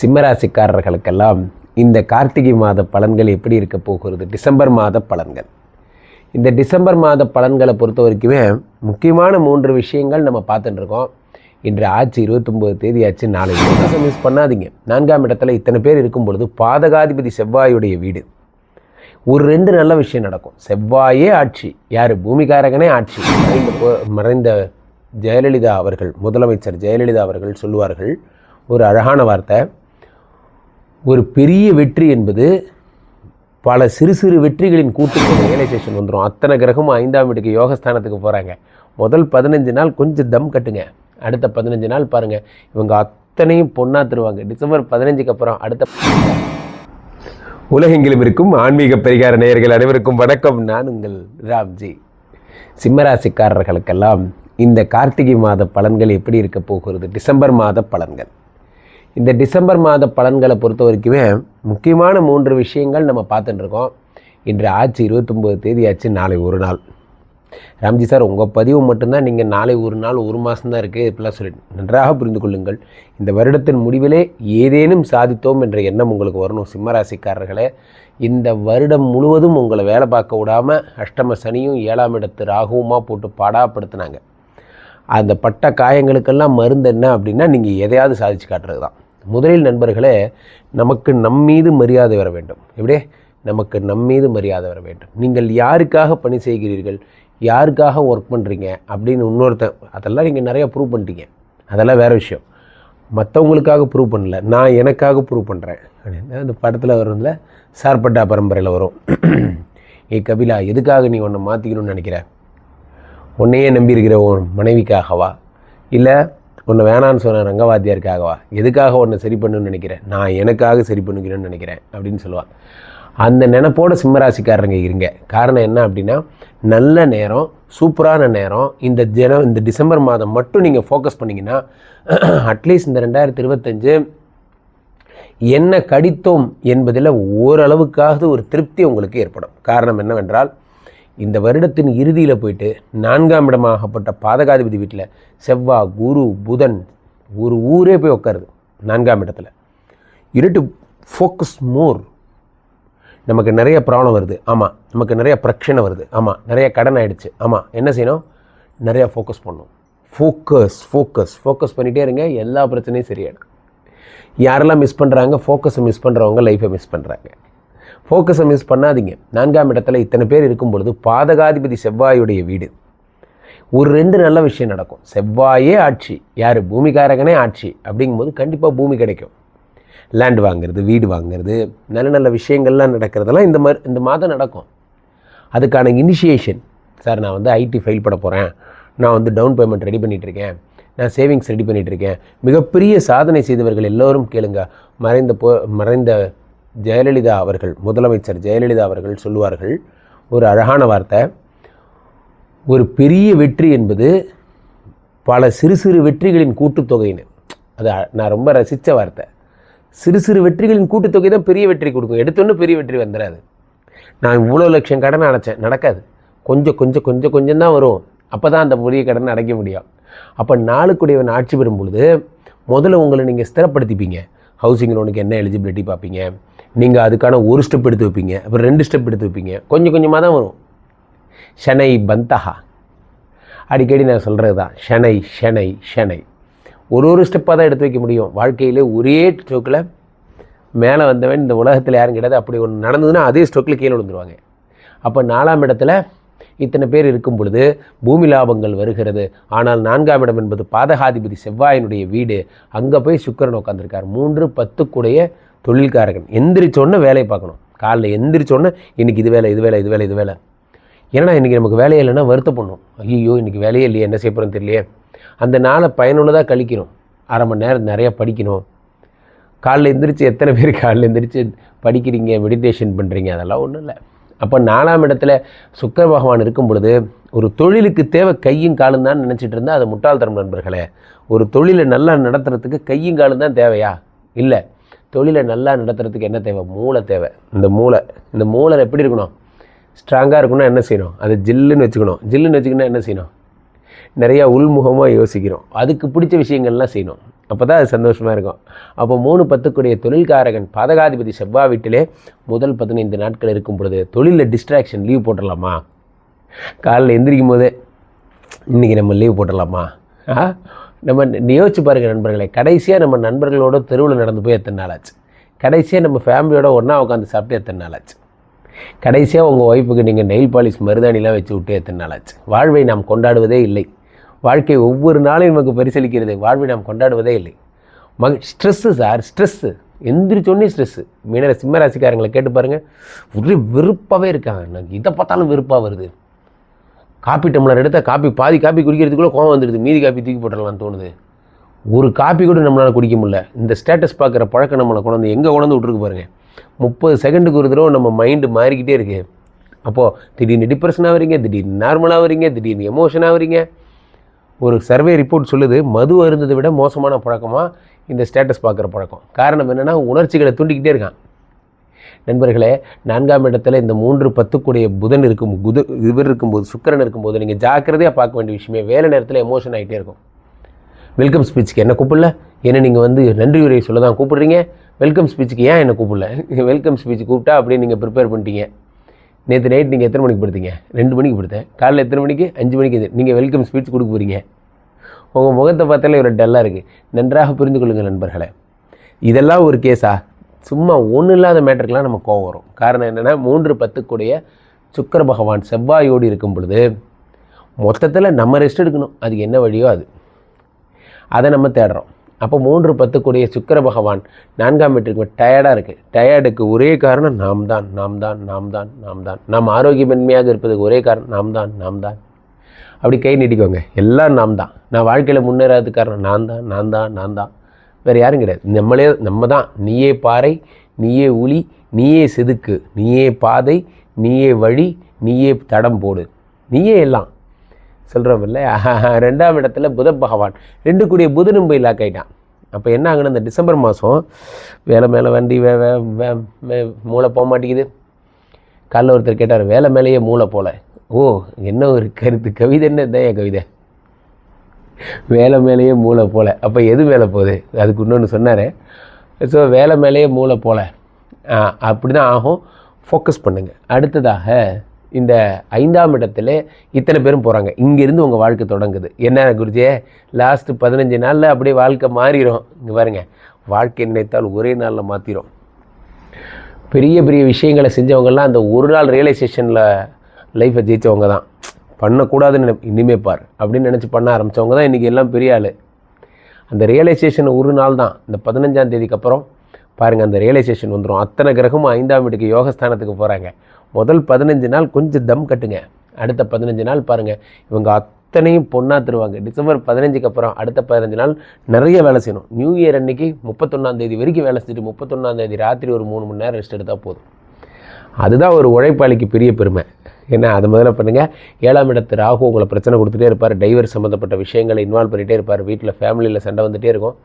சிம்மராசிக்காரர்களுக்கெல்லாம் இந்த கார்த்திகை மாத பலன்கள் எப்படி இருக்க போகிறது? டிசம்பர் மாத பலன்கள். இந்த டிசம்பர் மாத பலன்களை பொறுத்த வரைக்குமே முக்கியமான மூன்று விஷயங்கள் நம்ம பார்த்துட்டு இருக்கோம். இன்று ஆச்சு இருபத்தொம்போது தேதி ஆச்சு நாளைக்கு மாதம் மிஸ் பண்ணாதீங்க. நான்காம் இடத்துல இத்தனை பேர் இருக்கும் பொழுது பாதகாதிபதி செவ்வாயுடைய வீடு. ஒரு ரெண்டு நல்ல விஷயம் நடக்கும். செவ்வாயே ஆட்சி யார்? பூமிகாரகனே ஆட்சி. மறைந்த மறைந்த ஜெயலலிதா அவர்கள் முதலமைச்சர் ஜெயலலிதா அவர்கள் சொல்லுவார்கள் ஒரு அழகான வார்த்தை. ஒரு பெரிய வெற்றி என்பது பல சிறு சிறு வெற்றிகளின் கூட்டுக்கு ரியலைசேஷன் வந்துடும் அத்தனை கிரகமும் ஐந்தாம் வீட்டுக்கு யோகஸ்தானத்துக்கு போகிறாங்க முதல் பதினஞ்சு நாள் கொஞ்சம் தம் கட்டுங்க. அடுத்த பதினஞ்சு நாள் பாருங்கள் இவங்க அத்தனையும் பொண்ணா தருவாங்க. டிசம்பர் பதினஞ்சுக்கு அப்புறம் அடுத்த உலகெங்கிலும் இருக்கும் ஆன்மீக பரிகார நேயர்கள் அனைவருக்கும் வணக்கம். நான் உங்கள் ராம்ஜி. சிம்மராசிக்காரர்களுக்கெல்லாம் இந்த கார்த்திகை மாத பலன்கள் எப்படி இருக்க போகிறது? டிசம்பர் மாத பலன்கள். இந்த டிசம்பர் மாத பலன்களை பொறுத்த வரைக்குமே முக்கியமான மூன்று விஷயங்கள் நம்ம பார்த்துட்டுருக்கோம் இன்று ஆச்சு இருபத்தொம்போது தேதி ஆச்சு நாளை ஒரு நாள். ராம்ஜி சார் உங்கள் பதிவு மட்டும்தான் நீங்கள் நாளை ஒரு நாள் ஒரு மாதம் தான் இருக்குது இப்படிலாம் சொல்லிட்டு நன்றாக புரிந்து கொள்ளுங்கள். இந்த வருடத்தின் முடிவிலே ஏதேனும் சாதித்தோம் என்ற எண்ணம் உங்களுக்கு வரணும் சிம்மராசிக்காரர்களே. இந்த வருடம் முழுவதும் உங்களை வேலை பார்க்க விடாமல் அஷ்டம சனியும் ஏழாம் இடத்து ராகுவமாக போட்டு பாடாப்படுத்தினாங்க. அந்த பட்ட காயங்களுக்கெல்லாம் மருந்து என்ன அப்படின்னா நீங்கள் எதையாவது சாதிச்சு காட்டுறது தான் முதலில் நண்பர்களே நமக்கு நம் மீது மரியாதை வர வேண்டும். எப்படியே? நமக்கு நம் மீது மரியாதை வர வேண்டும். நீங்கள் யாருக்காக பணி செய்கிறீர்கள்? யாருக்காக ஒர்க் பண்ணுறீங்க அப்படின்னு இன்னொருத்தன் அதெல்லாம் நீங்கள் நிறையா ப்ரூவ் பண்ணிட்டீங்க. அதெல்லாம் வேறு விஷயம். மற்றவங்களுக்காக ப்ரூவ் பண்ணல. நான் எனக்காக ப்ரூவ் பண்ணுறேன் அப்படின்னு அந்த படத்தில் வரும்ல சார்பட்டா பரம்பரையில் வரும். ஏ கபிலா எதுக்காக நீ உன்னை மாற்றிக்கணும்னு நினைக்கிற? உன்னையே நம்பியிருக்கிற உன் மனைவிக்காகவா? இல்லை உன்னை வேணான்னு சொன்ன ரங்கவாத்தியாருக்காகவா? எதுக்காக உன்னை சரி பண்ணணும்னு நினைக்கிறேன்? நான் எனக்காக சரி பண்ணிக்கணும்னு நினைக்கிறேன் அப்படின்னு சொல்லுவாள் அந்த நினப்போட சிம்மராசிக்காரங்க இருங்க. காரணம் என்ன அப்படின்னா நல்ல நேரம் சூப்பரான நேரம் இந்த ஜன இந்த டிசம்பர் மாதம் மட்டும் நீங்கள் ஃபோக்கஸ் பண்ணிங்கன்னா அட்லீஸ்ட் இந்த ரெண்டாயிரத்தி இருபத்தஞ்சு என்ன கடித்தோம் என்பதில் ஓரளவுக்காவது ஒரு திருப்தி உங்களுக்கு ஏற்படும். காரணம் என்னவென்றால் இந்த வருடத்தின் இறுதியில் போயிட்டு நான்காம் இடமாகப்பட்ட பாதகாதிபதி வீட்டில் செவ்வாய் குரு புதன் ஒரு ஊரே போய் உட்காருது நான்காம் இடத்துல. இருட்டு ஃபோக்கஸ் மோர் நமக்கு நிறைய ப்ராப்ளம் வருது. ஆமாம் நமக்கு நிறைய பிரச்சனை வருது. ஆமாம் நிறைய கடன் ஆகிடுச்சு ஆமாம் என்ன செய்யணும்? நிறையா ஃபோக்கஸ் பண்ணணும் ஃபோக்கஸ் ஃபோக்கஸ் ஃபோக்கஸ் பண்ணிகிட்டே இருங்க எல்லா பிரச்சனையும் சரியாயிடும். யாரெல்லாம் மிஸ் பண்ணுறாங்க ஃபோக்கஸை மிஸ் பண்ணுறவங்க லைஃப்பை மிஸ் பண்ணுறாங்க ஃபோக்கஸை மிஸ் பண்ணாதீங்க. நான்காம் இடத்துல இத்தனை பேர் இருக்கும் பொழுது பாதகாதிபதி செவ்வாயுடைய வீடு. ஒரு ரெண்டு நல்ல விஷயம் நடக்கும். செவ்வாயே ஆட்சி. யார்? பூமிகாரகனே ஆட்சி. அப்படிங்கும்போது கண்டிப்பாக பூமி கிடைக்கும். லேண்ட் வாங்குறது வீடு வாங்குறது நல்ல நல்ல விஷயங்கள்லாம் நடக்கிறதெல்லாம் இந்த மாதிரி இந்த மாதம் நடக்கும். அதுக்கான இனிஷியேஷன் சார் நான் வந்து ஐடி ஃபைல் பண்ண போகிறேன் நான் வந்து டவுன் பேமெண்ட் ரெடி பண்ணிகிட்ருக்கேன் நான் சேவிங்ஸ் ரெடி பண்ணிகிட்ருக்கேன் மிகப்பெரிய சாதனை செய்தவர்கள் எல்லோரும் கேளுங்க. மறைந்த போ மறைந்த ஜெயலலிதா அவர்கள் முதலமைச்சர் ஜெயலலிதா அவர்கள் சொல்லுவார்கள் ஒரு அழகான வார்த்தை ஒரு பெரிய வெற்றி என்பது பல சிறு சிறு வெற்றிகளின் கூட்டுத்தொகைன்னு அது நான் ரொம்ப ரசித்த வார்த்தை. சிறு சிறு வெற்றிகளின் கூட்டுத்தொகை தான் பெரிய வெற்றி கொடுக்கும். எடுத்தோன்னே பெரிய வெற்றி வந்துடாது நான் இவ்வளோ லட்சம் கடனை அடைச்சேன். நடக்காது. கொஞ்சம் கொஞ்சம் கொஞ்சம் கொஞ்சம் தான் வரும். அப்போ தான் அந்த பெரிய கடனை அடைக்க முடியும். அப்போ நாளுக்குடையவன் ஆட்சி பெறும் பொழுது முதல்ல உங்களை நீங்கள் ஸ்திரப்படுத்திப்பீங்க. ஹவுசிங் லோனுக்கு என்ன எலிஜிபிலிட்டி பார்ப்பீங்க? நீங்கள் அதுக்கான ஒரு ஸ்டெப் எடுத்து வைப்பீங்க. அப்புறம் ரெண்டு ஸ்டெப் எடுத்து வைப்பீங்க. கொஞ்சம் கொஞ்சமாக தான் வரும். ஷனை பந்தஹா. அடிக்கடி நான் சொல்கிறது தான் ஷனை ஷனை ஷனை. ஒரு ஒரு ஸ்டெப்பாக தான் எடுத்து வைக்க முடியும். வாழ்க்கையில் ஒரே ஸ்ட்ரோக்கில் மேலே வந்தவன் இந்த உலகத்தில் யாரும் கிடையாது. அப்படி ஒன்று நடந்ததுன்னா அதே ஸ்ட்ரோக்கில் கீழே விழுந்துருவாங்க. அப்போ நாலாம் இடத்துல இத்தனை பேர் இருக்கும் பொழுது பூமி லாபங்கள் வருகிறது. ஆனால் நான்காம் இடம் என்பது பாதகாதிபதி செவ்வாயினுடைய வீடு. அங்கே போய் சுக்கிரன் உட்காந்துருக்கார் மூன்று பத்துக்குடைய தொழில்காரகன். எந்திரிச்சோன்னே வேலையை பார்க்கணும். காலைல எந்திரிச்சோன்னே இன்றைக்கி இது வேலை இது வேலை இது வேலை இது வேலை. ஏன்னா இன்றைக்கி நமக்கு வேலையே இல்லைன்னா வருத்தப்படணும் ஐயோ இன்றைக்கி வேலையே இல்லையே என்ன செய்ய போகிறோன்னு தெரியலையே. அந்த நாளை பயனுள்ளதாக கழிக்கணும். அரை மணி நேரம் நிறையா படிக்கணும். காலைல எந்திரிச்சு எத்தனை பேர் காலைல எந்திரிச்சு படிக்கிறீங்க மெடிடேஷன் பண்ணுறீங்க அதெல்லாம் ஒன்றும் இல்லை. அப்போ நாலாம் இடத்துல சுக்கர பகவான் இருக்கும் பொழுது ஒரு தொழிலுக்கு தேவை கையும் காலும் தான் நினச்சிட்டு இருந்தால் அது முட்டாள்தரம் நண்பர்களே. ஒரு தொழிலை நல்லா நடத்துறதுக்கு கையும் காலும் தான் தேவையா? இல்லை. தொழிலை நல்லா நடத்துறதுக்கு என்ன தேவை? மூளை தேவை. இந்த மூளை இந்த மூளை எப்படி இருக்கணும்? ஸ்ட்ராங்காக இருக்கணும்னா என்ன செய்யணும்? அது ஜில்லுன்னு வச்சுக்கணும். ஜில்லுன்னு வச்சுக்கணும்னா என்ன செய்யணும்? நிறையா உள்முகமாக யோசிக்கிறோம். அதுக்கு பிடிச்ச விஷயங்கள்லாம் செய்யணும். அப்போ தான் அது சந்தோஷமாக இருக்கும். அப்போ மூணு பத்துக்குடைய தொழில்காரகன் பாதகாதிபதி செவ்வாய் வீட்டிலே முதல் பதினைந்து நாட்கள் இருக்கும் பொழுது தொழிலில் டிஸ்ட்ராக்ஷன் லீவ் போட்டுடலாமா? காலையில் எந்திரிக்கும் போதே இன்றைக்கி நம்ம லீவ் போட்டுடலாமா? ஆ? நம்ம நீ யோசிச்சு பாருங்கள் நண்பர்களே கடைசியாக நம்ம நண்பர்களோட தெருவில் நடந்து போய் எத்தனை நாள் ஆச்சு கடைசியாக நம்ம ஃபேமிலியோட ஒன்றா உட்காந்து சாப்பிட்டு எத்தனை நாள் ஆச்சு கடைசியாக உங்கள் ஒய்ஃபுக்கு நீங்கள் நெயில் பாலிஷ் மருதாணிலாம் வச்சு விட்டு எத்தனை நாள் ஆச்சு வாழ்வை நாம் கொண்டாடுவதே இல்லை. வாழ்க்கை ஒவ்வொரு நாளையும் நமக்கு பரிசளிக்கிறது. வாழ்வை நாம் கொண்டாடுவதே இல்லை. மக ஸ்ட்ரெஸ்ஸு சார் ஸ்ட்ரெஸ்ஸு எந்திரிச்சோடனே ஸ்ட்ரெஸ்ஸு மீன சிம்மராசிக்காரங்களை கேட்டு பாருங்கள் ஒரே வெறுப்பாகவே இருக்காங்க. எனக்கு இதை பார்த்தாலும் வெறுப்பாக வருது. காப்பி டம்ளர் எடுத்தால் காப்பி பாதி காப்பி குடிக்கிறதுக்குள்ளே கோவம் வந்துடுது மீதி காப்பி தூக்கி போட்டுடலாம்னு தோணுது. ஒரு காப்பி கூட நம்மளால் குடிக்க முடியல. இந்த ஸ்டேட்டஸ் பார்க்குற பழக்கம் நம்மளை கொண்டு வந்து எங்கே கொண்டு விட்ருக்கு பாருங்க. முப்பது செகண்டுக்கு ஒரு தடவை நம்ம மைண்டு மாறிக்கிட்டே இருக்குது அப்போது திடீர்னு டிப்ரெஷனாக வரீங்க திடீர்னு நார்மலாக வரீங்க திடீர்னு எமோஷனாக வரீங்க. ஒரு சர்வே ரிப்போர்ட் சொல்லுது மது அருந்ததை விட மோசமான பழக்கமாக இந்த ஸ்டேட்டஸ் பார்க்குற பழக்கம். காரணம் என்னென்னா உணர்ச்சிகளை தூண்டிக்கிட்டே இருக்கான். நண்பர்களே நான்காம் இடத்துல இந்த மூன்று பத்துக்குடைய புதன் இருக்கும் புத இவர் இருக்கும்போது சுக்கரன் இருக்கும்போது நீங்கள் ஜாக்கிரதையாக பார்க்க வேண்டிய விஷயமே வேலை நேரத்தில் எமோஷன் ஆகிட்டே இருக்கும். வெல்கம் ஸ்பீச்சுக்கு என்ன கூப்பிடல? ஏன்னா நீங்கள் வந்து நன்றி உரை சொல்ல தான் கூப்பிடுறீங்க? வெல்கம் ஸ்பீச்சுக்கு ஏன் என்ன கூப்பிடல? வெல்கம் ஸ்பீச் கூப்பிட்டா அப்படியே நீங்கள் ப்ரிப்பேர் பண்ணிட்டீங்க. நேற்று நைட் நீங்கள் எத்தனை மணிக்கு படுத்தீங்க? ரெண்டு மணிக்கு படுத்தேன். காலையில் எத்தனை மணிக்கு? அஞ்சு மணிக்கு நீங்கள் வெல்கம் ஸ்பீச் கொடுக்க போகிறீங்க உங்கள் முகத்தை பார்த்தாலே ஒரு டல்லாக இருக்குது நன்றாக புரிந்து கொள்ளுங்கள் நண்பர்களே. இதெல்லாம் ஒரு கேஸா சும்மா ஒன்றும் இல்லாத மேட்டருக்கெலாம் நம்ம கோவம் வரும். காரணம் என்னென்னா மூன்று பத்துக்குடைய சுக்கர பகவான் செவ்வாயோடு இருக்கும் பொழுது மொத்தத்தில் நம்ம ரெஸ்ட் எடுக்கணும். அதுக்கு என்ன வழியோ அது. அதை நம்ம தேடுறோம். அப்போ மூன்று பத்துக்குடைய சுக்கர பகவான் நான்காம் வீட்டுக்கு டயர்டாக இருக்குது டயர்டுக்கு ஒரே காரணம் நாம் தான் நாம் தான் நாம் தான் நாம் தான். நாம் ஆரோக்கியமின்மையாக இருப்பதுக்கு ஒரே காரணம் நாம் தான் நாம் தான். அப்படி கை நீட்டிக்கோங்க. எல்லாம் நாம் தான். நான் வாழ்க்கையில் முன்னேறாத காரணம் நான் தான் நான் தான் நான் தான். வேறு யாரும் கிடையாது. நம்மளே நம்ம தான் நீயே பாறை நீயே உளி நீயே செதுக்கு நீயே பாதை நீயே வழி நீயே தடம் போடு. நீயே எல்லாம். சொல்கிறோம் இல்லை ரெண்டாம் இடத்துல புத பகவான். ரெண்டு கூடிய புதனும் போய் லாக் ஆகிட்டான் அப்போ என்ன ஆகுன்னு இந்த டிசம்பர் மாதம் வேலை மேலே வண்டி வே வே மூளை போக மாட்டேங்குது. காலைல ஒருத்தர் கேட்டார் வேலை மேலேயே மூளை போல. ஓ என்ன ஒரு கருத்து. கவிதை என்ன? தயா கவிதை? வேலை மேலேயே மூளை போல். அப்போ எது மேலே போகுது? அதுக்கு இன்னொன்று சொன்னார். ஸோ வேலை மேலேயே மூளை போல். அப்படி தான் ஆகும். ஃபோக்கஸ் பண்ணுங்கள் அடுத்ததாக இந்த ஐந்தாம் இடத்துல இத்தனை பேரும் போகிறாங்க இங்கேருந்து உங்கள் வாழ்க்கை தொடங்குது. என்ன குருஜியே லாஸ்ட்டு பதினஞ்சு நாளில் அப்படியே வாழ்க்கை மாறிடும் இங்கே பாருங்கள் வாழ்க்கை நினைத்தால் ஒரே நாளில் மாற்றிடும் பெரிய பெரிய விஷயங்களை செஞ்சவங்கெல்லாம் அந்த ஒரு நாள் ரியலைசேஷனில் லைஃப்பை ஜெயித்தவங்க தான் பண்ணக்கூடாதுன்னு நினை இனிமே பார் அப்படின்னு நினச்சி பண்ண ஆரம்பித்தவங்க தான் இன்றைக்கி எல்லாம் பெரிய ஆள். அந்த ரியலைசேஷன் ஒரு நாள் தான். இந்த பதினஞ்சாம் தேதிக்கு அப்புறம் பாருங்கள் அந்த ரியலைசேஷன் வந்துடும் அத்தனை கிரகமும் ஐந்தாம் வீட்டுக்கு யோகஸ்தானத்துக்கு போகிறாங்க முதல் பதினஞ்சு நாள் கொஞ்சம் தம் கட்டுங்க. அடுத்த பதினஞ்சு நாள் பாருங்கள் இவங்க அத்தனையும் பொண்ணா தருவாங்க. டிசம்பர் பதினஞ்சுக்கு அப்புறம் அடுத்த பதினஞ்சு நாள் நிறைய வேலை செய்யணும். நியூ இயர் அன்னைக்கு முப்பத்தொன்னாம் தேதி வரைக்கும் வேலை செஞ்சுட்டு முப்பத்தொன்னாம் தேதி ராத்திரி ஒரு மூணு மணி நேரம் ரெஸ்ட் எடுத்தால் போதும். அதுதான் ஒரு உழைப்பாளிக்கு பெரிய பெருமை. ஏன்னா அது முதல்ல பண்ணுங்கள் ஏழாம் இடத்து ராகு உங்களை பிரச்சனை கொடுத்துட்டே இருப்பார். டைவர் சம்மந்தப்பட்ட விஷயங்களை இன்வால்வ் பண்ணிகிட்டே இருப்பார். வீட்டில் ஃபேமிலியில் சண்டை வந்துகிட்டே இருக்கும்.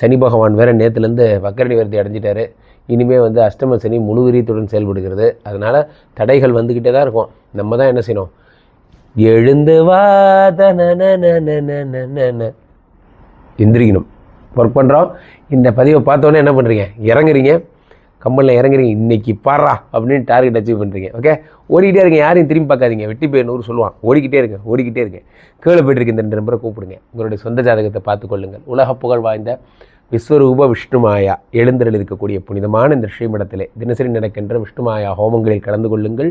சனி பகவான் வேறு நேற்றுலேருந்து வக்கர நிவர்த்தி அடைஞ்சிட்டாரு. இனிமேல் வந்து அஷ்டம சனி முழு விரியத்துடன் செயல்படுகிறது. அதனால் தடைகள் வந்துக்கிட்டே தான் இருக்கும். நம்ம தான் என்ன செய்யணும்? எழுந்து வாதன எந்திரிக்கணும். ஒர்க் பண்ணுறோம் இந்த பதிவை பார்த்தோன்னே என்ன பண்ணுறீங்க இறங்குறீங்க. கம்பெனியில் இறங்குறீங்க இன்னைக்கு பாரா அப்படின்னு டார்கெட் அச்சீவ் பண்ணுறீங்க ஓகே ஓடிக்கிட்டே இருங்க யாரையும் திரும்பி பார்க்காதீங்க. வெட்டி போய் நூறு சொல்லுவான். ஓடிக்கிட்டே இருங்க ஓடிக்கிட்டே இருங்க. கீழே போயிட்டு இருக்க இந்த ரெண்டு நம்பரை கூப்பிடுங்க. உங்களுடைய சொந்த ஜாதகத்தை பார்த்துக்கொள்ளுங்கள் உலக புகழ் வாய்ந்த விஸ்வரூப விஷ்ணுமாயா எழுந்தருள் இருக்கக்கூடிய புனிதமான இந்த ஸ்ரீமடத்திலே தினசரி நடக்கின்ற விஷ்ணுமாயா ஹோமங்களில் கலந்து கொள்ளுங்கள்.